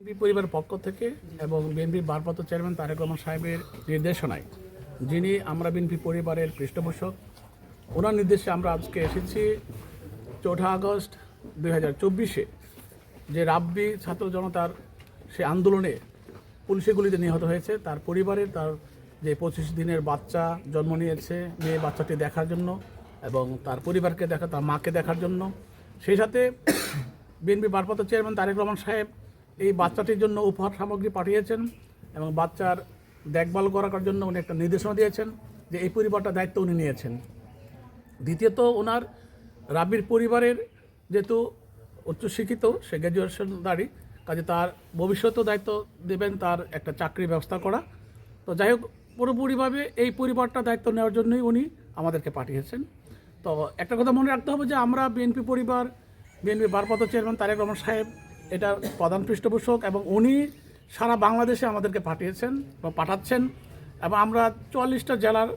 BNP পরিবারের পক্ষ থেকে এবং বিএনপির ভারপ্রাপ্ত চেয়ারম্যান তারেক রহমান সাহেবের নির্দেশনায়, যিনি আমরা বিএনপি পরিবারের পৃষ্ঠপোষক, ওনার নির্দেশে আমরা আজকে এসেছি চৌঠা আগস্ট দুই হাজার চব্বিশে, যে রাব্বি ছাত্র জনতার সে আন্দোলনে পুলিশে গুলিতে নিহত হয়েছে, তার পরিবারের তার যে পঁচিশ দিনের বাচ্চা জন্ম নিয়েছে, মেয়ে বাচ্চাটি দেখার জন্য এবং তার পরিবারকে দেখা, তার মাকে দেখার জন্য। সেই সাথে বিএনপি ভারপ্রাপ্ত চেয়ারম্যান তারেক রহমান সাহেব এই বাচ্চাটির জন্য উপহার সামগ্রী পাঠিয়েছেন এবং বাচ্চার দেখভাল করার জন্য উনি একটা নির্দেশনা দিয়েছেন যে এই পরিবারটা দায়িত্ব উনি নিয়েছেন। দ্বিতীয়ত ওনার রাবির পরিবারের যেহেতু উচ্চশিক্ষিত, সে গ্র্যাজুয়েশন দাঁড়ি কাজে তার ভবিষ্যতেও দায়িত্ব দেবেন, তার একটা চাকরির ব্যবস্থা করা। তো যাই হোক পুরোপুরিভাবে এই পরিবারটা দায়িত্ব নেওয়ার জন্যই উনি আমাদেরকে পাঠিয়েছেন। তো একটা কথা মনে রাখতে হবে যে আমরা বিএনপি পরিবার, বিএনপি ভারপ্রাপ্ত চেয়ারম্যান তারেক রহমান সাহেব এটার প্রধান পৃষ্ঠপোষক এবং উনি সারা বাংলাদেশে আমাদেরকে পাঠিয়েছেন বা পাঠাচ্ছেন এবং আমরা চুয়াল্লিশটা জেলার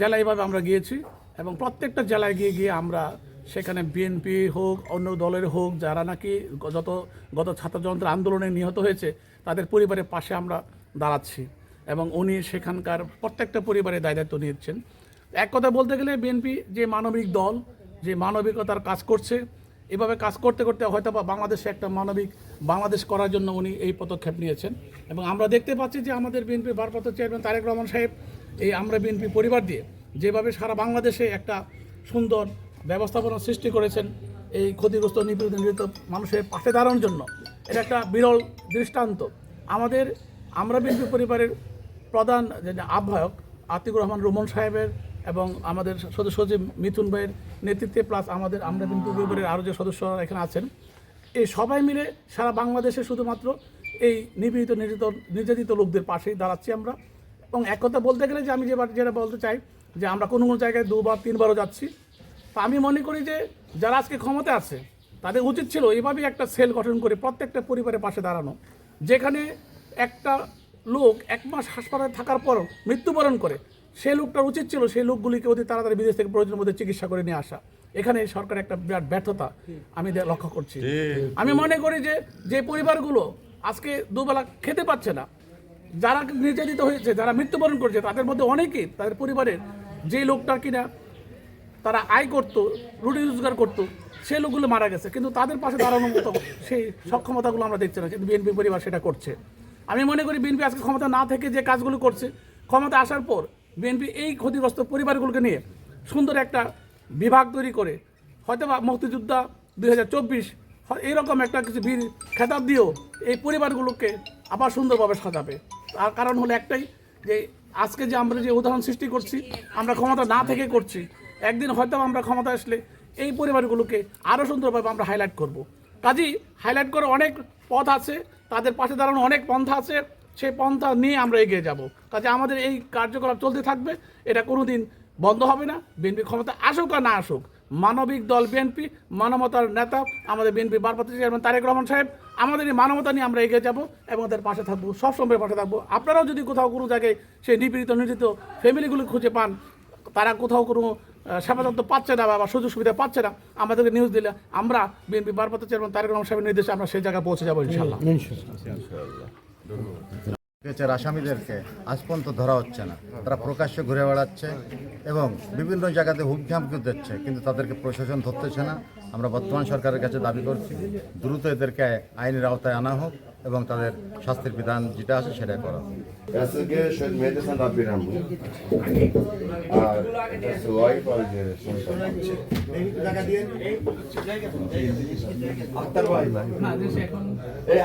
জেলায় এভাবে আমরা গিয়েছি এবং প্রত্যেকটা জেলায় গিয়ে গিয়ে আমরা সেখানে বিএনপি হোক, অন্য দলের হোক, যারা নাকি যত, গত ছাত্রযন্ত্র আন্দোলনে নিহত হয়েছে, তাদের পরিবারের পাশে আমরা দাঁড়াচ্ছি এবং উনি সেখানকার প্রত্যেকটা পরিবারের দায় দায়িত্ব নিচ্ছেন এক কথা বলতে গেলে বিএনপি যে মানবিক দল, যে মানবিকতার কাজ করছে এভাবে কাজ করতে করতে হয়তো বা বাংলাদেশে একটা মানবিক বাংলাদেশ করার জন্য উনি এই পদক্ষেপ নিয়েছেন। এবং আমরা দেখতে পাচ্ছি যে আমাদের বিএনপি ভারপ্রাপ্ত চেয়ারম্যান তারেক রহমান সাহেব এই আমরা বিএনপি পরিবার দিয়ে যেভাবে সারা বাংলাদেশে একটা সুন্দর ব্যবস্থাপনা সৃষ্টি করেছেন এই ক্ষতিগ্রস্ত নিপীড়িত নিহত মানুষের পাশে দাঁড়ানোর জন্য, এটা একটা বিরল দৃষ্টান্ত। আমাদের আমরা বিএনপি পরিবারের প্রধান আহ্বায়ক আতিকুর রহমান রুমন সাহেবের এবং আমাদের সদস্য সচিব মিথুন ভাইয়ের নেতৃত্বে প্লাস আমাদের, আমরা বিএনপি পরিবারের আরও যে সদস্যরা এখানে আছেন, এই সবাই মিলে সারা বাংলাদেশে শুধুমাত্র এই নিপীড়িত নির্যাতিত নির্যাতিত লোকদের পাশেই দাঁড়াচ্ছি আমরা। এবং এক কথা বলতে গেলে যে আমি যে যেটা বলতে চাই, যে আমরা কোনো কোনো জায়গায় দুবার, তিনবারও যাচ্ছি। তা আমি মনে করি যে যারা আজকে ক্ষমতা আছে, তাদের উচিত ছিল এইভাবেই একটা সেল গঠন করে প্রত্যেকটা পরিবারের পাশে দাঁড়ানো, যেখানে একটা লোক এক মাস হাসপাতালে থাকার পরও মৃত্যুবরণ করে সেই লোকটার উচিত ছিল সেই লোকগুলিকে অতি তাড়াতাড়ি বিদেশ থেকে প্রয়োজনের মধ্যে চিকিৎসা করে নিয়ে আসা। এখানে সরকার একটা বিরাট ব্যর্থতা আমি লক্ষ্য করছি। আমি মনে করি যে যে পরিবারগুলো আজকে দুবেলা খেতে পাচ্ছে না যারা নির্যাতিত হয়েছে যারা মৃত্যুবরণ করছে তাদের মধ্যে অনেকেই তাদের পরিবারের যে লোকটা কিনা তারা আয় করতো রুটি রোজগার করতো সেই লোকগুলো মারা গেছে। কিন্তু তাদের পাশে দাঁড়ানোর মতো সেই সক্ষমতাগুলো আমরা দেখছি না কিন্তু বিএনপি পরিবার সেটা করছে। আমি মনে করি বিএনপি আজকে ক্ষমতা না থেকে যে কাজগুলো করছে ক্ষমতা আসার পর বিএনপি এই ক্ষতিগ্রস্ত পরিবারগুলোকে নিয়ে সুন্দর একটা বিভাগ তৈরি করে হয়তো বা মুক্তিযোদ্ধা দুই হাজার চব্বিশ এইরকম একটা কিছু বীর খেতাব দিয়েও এই পরিবারগুলোকে আবার সুন্দরভাবে সাজাবে তার কারণ হলো একটাই যে আজকে যে আমরা যে উদাহরণ সৃষ্টি করছি, আমরা ক্ষমতা না থেকে করছি, একদিন হয়তো আমরা ক্ষমতা আসলে এই পরিবারগুলোকে আরও সুন্দরভাবে আমরা হাইলাইট করব। কাজেই হাইলাইট করে অনেক পথ আছে, তাদের পাশে দাঁড়ানো অনেক পন্থা আছে সেই পন্থা নিয়ে আমরা এগিয়ে যাব। কাজে আমাদের এই কার্যকলাপ চলতে থাকবে এটা কোনো দিন বন্ধ হবে না। বিএনপি ক্ষমতা আসুক আর না আসুক মানবিক দল বিএনপি মানবতার নেতা আমাদের বিএনপি বারপাতি চেয়ারম্যান তারেক রহমান সাহেব আমাদের এই মানবতা নিয়ে আমরা এগিয়ে যাব এবং তাদের পাশে থাকব সবসময় পাশে থাকব। আপনারাও যদি কোথাও কোনো জায়গায় সেই নিপীড়িত নির্যাতিত ফ্যামিলিগুলো খুঁজে পান তারা কোথাও কোনো আহ, সেবা পাচ্ছে না বা সুযোগ সুবিধা পাচ্ছে না আমাদেরকে নিউজ দিলে আমরা বিএনপি বারপাতি চেয়ারম্যান তারেক রহমান সাহেবের নির্দেশে আমরা সেই জায়গায় পৌঁছে যাব ইনশাল্লাহ কেচের আসামিদেরকে আজ পর্যন্ত ধরা হচ্ছে না। তারা প্রকাশ্যে ঘুরে বেড়াচ্ছে এবং বিভিন্ন জায়গাতে হুমকি দিচ্ছে, কিন্তু তাদেরকে প্রশাসন ধরতেছে না। আমরা বর্তমান সরকারের কাছে দাবি করছি, দ্রুত এদেরকে আইনের আওতায় আনা হোক। এবং তাদের শাস্তির বিধান যেটা আছে সেটা করা.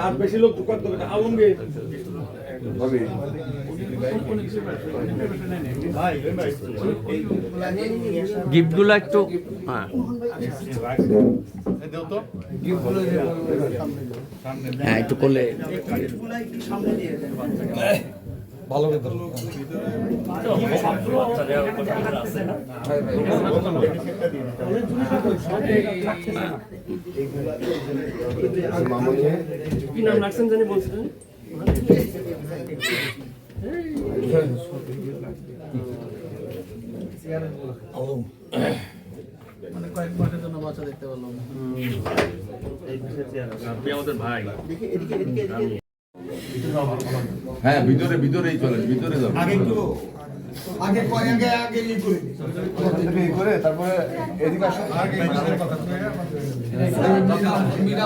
আর বেশি লোক না আলমগীর গিফটগুলো একটু হ্যাঁ। হ্যাঁ একটু করলে মামনি কি নাম রাখছেন জানি বলছিলেন? কয়েক মাসের জন্য বাচ্চা দেখতে পারলাম। আপনি আমাদের ভাই। হ্যাঁ ভিতরে ভিতরেই চলেন ভিতরে যাবেন আগে কয় আগে আগে ই করে তারপরে এদিকে মীরা